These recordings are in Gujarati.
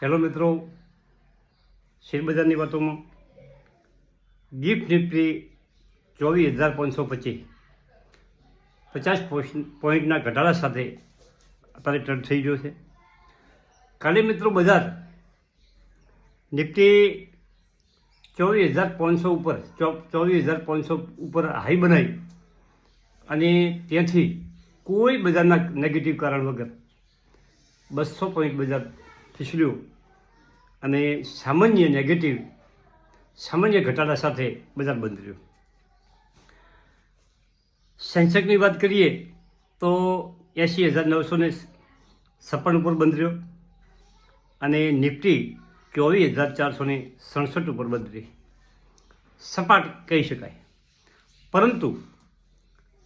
હેલો મિત્રો, શેરબજારની વાતોમાં ગિફ્ટ નિફ્ટી ચોવીસ હજાર પાંચસો પચીસ. પચાસ પોઈન્ટના ઘટાડા સાથે અત્યારે ટ્રેડ થઈ ગયો છે. કાલે મિત્રો બજાર નિફ્ટી ચોવીસ હજાર પાંચસો ઉપર ચોવીસ હજાર પાંચસો ઉપર હાઈ બનાવી અને ત્યાંથી કોઈ બજારના નેગેટિવ કારણ વગર બસો પોઈન્ટ બજાર ફીસલ્યું અને સામાન્ય નેગેટિવ સામાન્ય ઘટાડા સાથે બજાર બંધ રહ્યું. સેન્સેક્સની વાત કરીએ તો એંશી હજાર નવસો ને છપ્પન ઉપર બંધ રહ્યો અને નિફ્ટી ચોવીસ હજાર ચારસો ને સડસઠ ઉપર બંધ રહી. સપાટ કહી શકાય. પરંતુ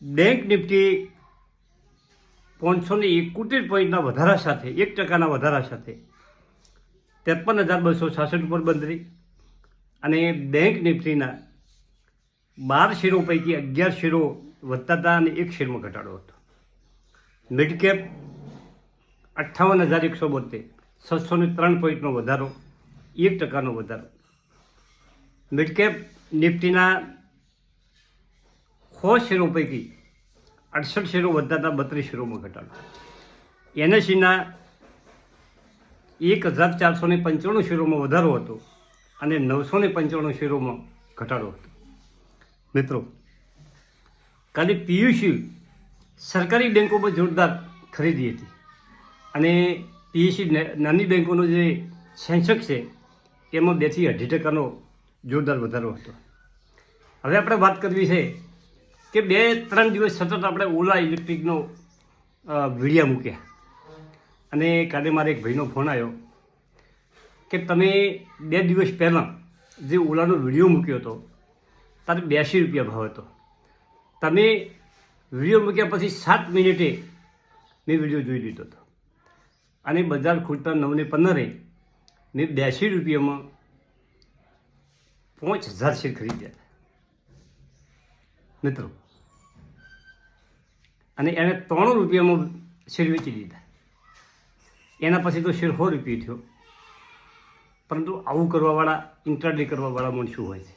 બેંક નિફ્ટી પાંચસો ને એકોતેર પોઈન્ટના વધારા સાથે, એક ટકાના વધારા સાથે ત્રેપન હજાર બસો છાસઠ ઉપર બંધ રહી. અને બેંક નિફ્ટીના બાર શેરો પૈકી અગિયાર શેરો વધતા હતા અને એક શેરમાં ઘટાડો હતો. મિડ કેપ અઠ્ઠાવન હજાર એકસો બોતેર, છસો ને ત્રણ પોઈન્ટનો વધારો, એક ટકાનો વધારો. મિડ કેપ નિફ્ટીના સો શેરો પૈકી અડસઠ શેરો વધતા હતા, બત્રીસ શેરોમાં ઘટાડો. એનએસસીના એક હજાર ચારસો ને પંચાણું શેરોમાં વધારો હતો અને નવસો ને પંચાણું શેરોમાં ઘટાડો હતો. મિત્રો, કાલે પીયુસી સરકારી બેન્કોમાં જોરદાર ખરીદી હતી અને પીયુસી નાની બેન્કોનો જે સેન્સેક્સ છે, એમાં બેથી અઢી ટકાનો જોરદાર વધારો હતો. હવે આપણે વાત કરવી છે કે બે ત્રણ દિવસ સતત આપણે ઓલા ઇલેક્ટ્રિકનો વીડિયા મૂક્યા. અને કાલે મારે એક ભાઈનો ફોન આવ્યો કે તમે બે દિવસ પહેલાં જે ઓલાનો વીડિયો મૂક્યો હતો, તારે બ્યાસી રૂપિયા ભાવ હતો. તમે વીડિયો મૂક્યા પછી સાત મિનિટે મેં વીડિયો જોઈ લીધો હતો. અને બજાર ખૂટતા નવને પંદરે મેં બ્યાસી રૂપિયામાં પાંચ હજાર શેર ખરીદ્યા. મિત્રો, અને એણે ત્રણ રૂપિયામાં શેર વેચી દીધા. એના પછી તો શેર સો રૂપિયો થયો. પરંતુ આવું કરવાવાળા ઇન્ટ્રાડે કરવાવાળા માણસો હોય છે?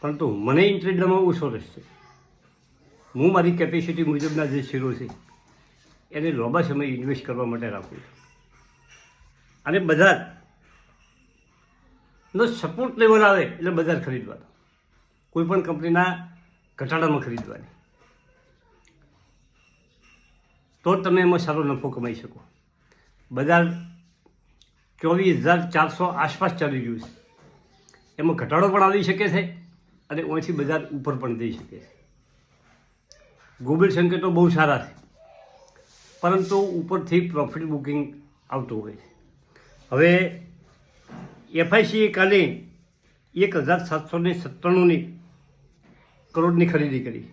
પરંતુ મને ઇન્ટ્રેડમાં ઓછો રસ છે. હું મારી કેપેસિટી મુજબના જે શેરો છે, એને લાંબા સમય ઇન્વેસ્ટ કરવા માટે રાખું છું. અને બજારનો સપોર્ટ લેવલ આવે એટલે બજાર ખરીદવાનો કોઈ પણ કંપનીના ઘટાડામાં ખરીદવાની. તો તમે એમાં સારો નફો કમાઈ શકો. બજાર ચોવીસ હજાર ચારસો આસપાસ ચાલી રહ્યું છે. એમાં ઘટાડો પણ આવી શકે છે અને ઓછી બજાર ઉપર પણ જઈ શકે છે. ગોબલ સંકેતો બહુ સારા છે. પરંતુ ઉપરથી પ્રોફિટ બુકિંગ આવતું હોય છે. હવે એફઆઈસીએ કાલે એક હજાર સાતસો ને સત્તાણુંની કરોડની ખરીદી કરી.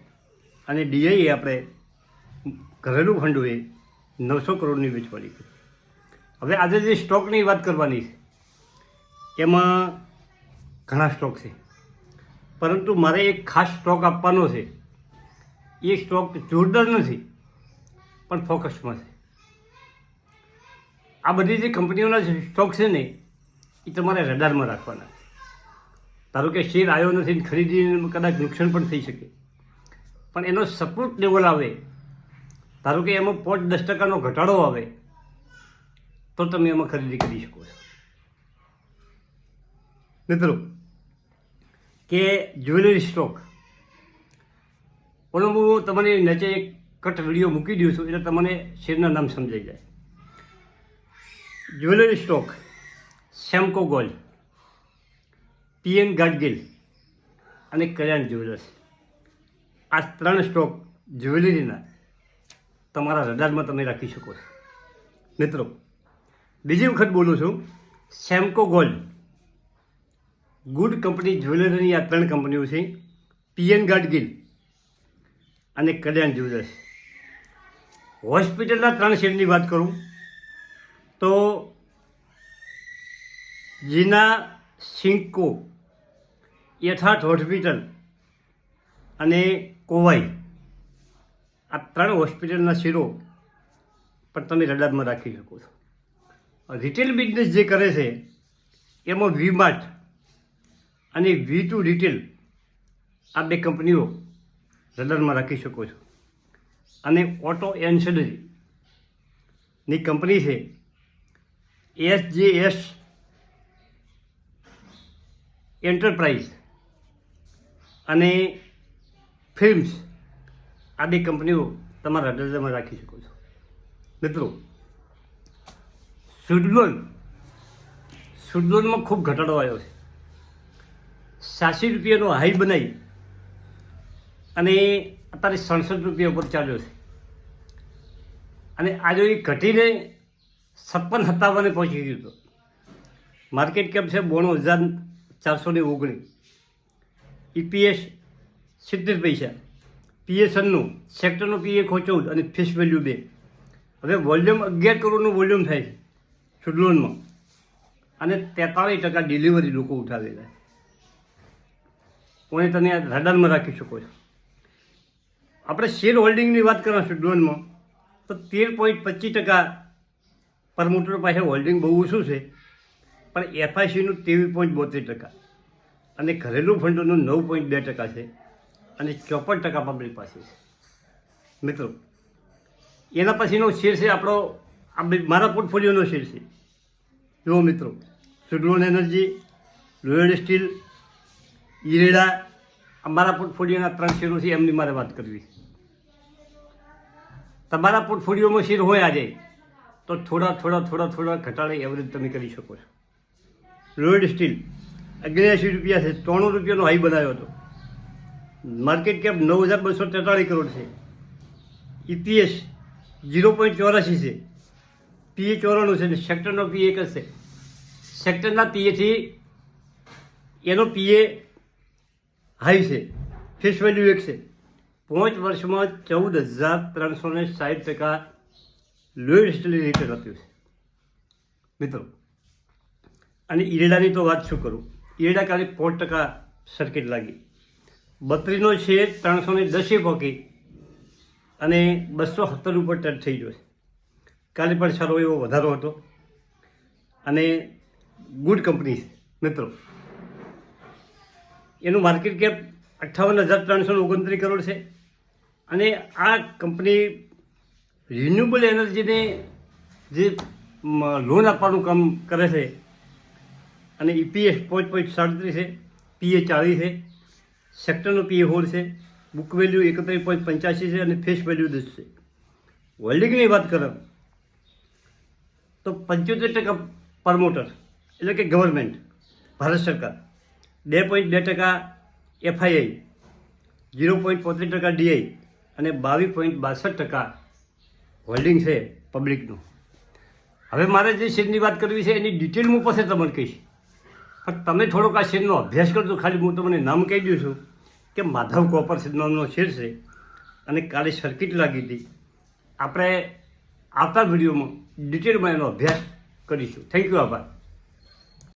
અને ડીઆઈએ આપણે ઘરેલું ફંડોએ નવસો કરોડની વેચવાની કરી. હવે આજે જે સ્ટોકની વાત કરવાની છે, એમાં ઘણા સ્ટોક છે. પરંતુ મારે એક ખાસ સ્ટોક આપવાનો છે. એ સ્ટોક જોરદાર નથી, પણ ફોકસમાં છે. આ બધી જે કંપનીઓના જે સ્ટોક છે ને, એ તમારે રડારમાં રાખવાના છે. ધારો કે શેર આવ્યો નથી ખરીદીને કદાચ નુકસાન પણ થઈ શકે. પણ એનો સપોર્ટ લેવલ આવે. ધારો કે એમાં પોચ દસ ટકાનો ઘટાડો આવે તો તમે એમાં ખરીદી કરી શકો છો. મિત્રો, કે જ્વેલરી સ્ટોક પણ હું તમને નીચે એક કટ વીડિયો મૂકી દઉં છું, એટલે તમને શેરના નામ સમજાઈ જાય. Jewellery stock Samco gold PN Gadgil અને કલ્યાણ જ્વેલર્સ આ ત્રણ સ્ટોક જ્વેલરીના તમારા રડારમાં તમે રાખી શકો છો. મિત્રો બીજી વખત બોલું છું સેમકો ગોલ્ડ ગુડ કંપની જ્વેલરીની આ ત્રણ કંપનીઓ છે પીએન ગાડગીલ અને કલ્યાણ જ્વેલર્સ હોસ્પિટલના ત્રણ શેરની વાત કરું, તો જીના સિંકો, યથાર્થ હોસ્પિટલ અને કોવાઈ, આ ત્રણ હોસ્પિટલના શેરો પણ તમે રડારમાં રાખી શકો છો. રિટેલ બિઝનેસ જે કરે છે, એમાં વી માર્ટ અને વી ટુ રિટેલ આ બે કંપનીઓ રડરમાં રાખી શકો છો. અને ઓટો એન્સડરીની કંપની છે એસ જે એસ એન્ટરપ્રાઇઝ અને ફિલ્મ્સ આ બે કંપનીઓ તમારા રડરમાં રાખી શકો છો. મિત્રો સુડલોન સુડલોનમાં ખૂબ ઘટાડો આવ્યો છે. સાસી રૂપિયાનો હાઈ બનાવી અને અત્યારે સડસઠ રૂપિયા ઉપર ચાલ્યો છે. અને આજે એ ઘટીને છપ્પન સત્તાવને પહોંચી ગયું હતું. માર્કેટ કેપ છે બોણું હજાર ચારસો ને ઓગણીસ. ઈપીએસ સિત્તેર પૈસા. પીએસએનનું, સેક્ટરનું પીએ ચૌદ અને ફિશ વેલ્યુ બે. હવે વોલ્યુમ અગિયાર કરોડનું વોલ્યુમ થાય છે. સુડલોનમાં અને તેતાળીસ ટકા ડિલિવરી લોકો ઉઠાવેલા કોને તમે આ રડારમાં રાખી શકો છો. આપણે શેર હોલ્ડિંગની વાત કરવા સુડલોનમાં તો તેર પોઈન્ટ પચીસ ટકા પરમોટર પાસે હોલ્ડિંગ બહુ ઓછું છે, પણ એફઆઈસીનું ત્રેવીસ પોઈન્ટ બોતેર ટકા અને ઘરેલું ફંડોનું નવ પોઈન્ટ બે ટકા છે અને ચોપન ટકા પબ્લિક પાસે છે. મિત્રો, એના પછીનો શેર છે આપણો આ મારા પોર્ટફોલિયોનો શેર છે. જુઓ મિત્રો Suzlon energy Lloyd steel IREDA આ મારા પોર્ટફોલિયોના ત્રણ શેરો છે, એમની મારે વાત કરવી તમારા પોર્ટફોલિયોમાં શેર હોય આજે, તો થોડા થોડા થોડા થોડા ઘટાડે એવરેજ તમે કરી શકો છો. લોયડ સ્ટીલ અગ્યાસી રૂપિયા છે ત્રણું રૂપિયાનો હાઈ બનાવ્યો હતો. માર્કેટ કેપ નવ હજાર બસો તેતાળીસ કરોડ છે. ઈપીએસ ઝીરો પોઈન્ટ ચોરાસી છે. પીએ ચોરાણું છે ને સેક્ટરનો પીએ એક હશે સેક્ટરના પીએથી એનો પીએ હાઈ છે ફેસ વેલ્યુ એક છે. પાંચ વર્ષમાં ચૌદ હજાર ત્રણસો ને સાઠ ટકા લોએસ્ટ રિટર્ન આપ્યું છે. મિત્રો, અને ઈરેડાની તો વાત શું કરું? ઈરેડા કાલે પાંચ ટકા સર્કિટ લાગી. બત્રીનો છે ત્રણસો ને દસે પોકી અને બસો સત્તર ઉપર ટચ થઈ ગયો છે. કાલે પણ સારો એવો વધારો હતો. અને ગુડ કંપની મિત્રો. એનું માર્કેટ કેપ અઠ્ઠાવન હજાર ત્રણસો ઓગણત્રીસ કરોડ છે. અને આ કંપની રિન્યુએબલ એનર્જીને જે લોન આપવાનું કામ કરે છે. અને ઈપીએસ પાંચ પોઈન્ટ સાડત્રીસ છે પીએ ચાલીસ છે સેક્ટરનો પીએ હોલ છે બુક વેલ્યુ એકત્રીસ પોઈન્ટ પંચ્યાસી છે અને ફેસ વેલ્યુ દસ છે. હોલ્ડિંગની વાત કરો તો પંચોતેર ટકા પ્રમોટર એટલે કે ગવર્મેન્ટ ભારત સરકાર. બે પોઈન્ટ બે ટકા એફઆઈઆઈ ઝીરો પોઈન્ટ પોત્રીસ ટકા ડીઆઈ અને બાવીસ પોઈન્ટ બાસઠ ટકા હોલ્ડિંગ છે પબ્લિકનું હવે મારે જે શેરની વાત કરવી છે એની ડિટેલ હું પાસે તમને કહીશ. પણ તમે થોડોક આ શેરનો અભ્યાસ કરજો, ખાલી હું તમને નામ કહી દઉં છું કે માધવ કોપર નામનો શેર છે અને કાલે સર્કિટ લાગી હતી. આપણે આવતા વિડીયોમાં ડિટેલમાં એનો અભ્યાસ કરીશું. થેન્ક યુ આભાર.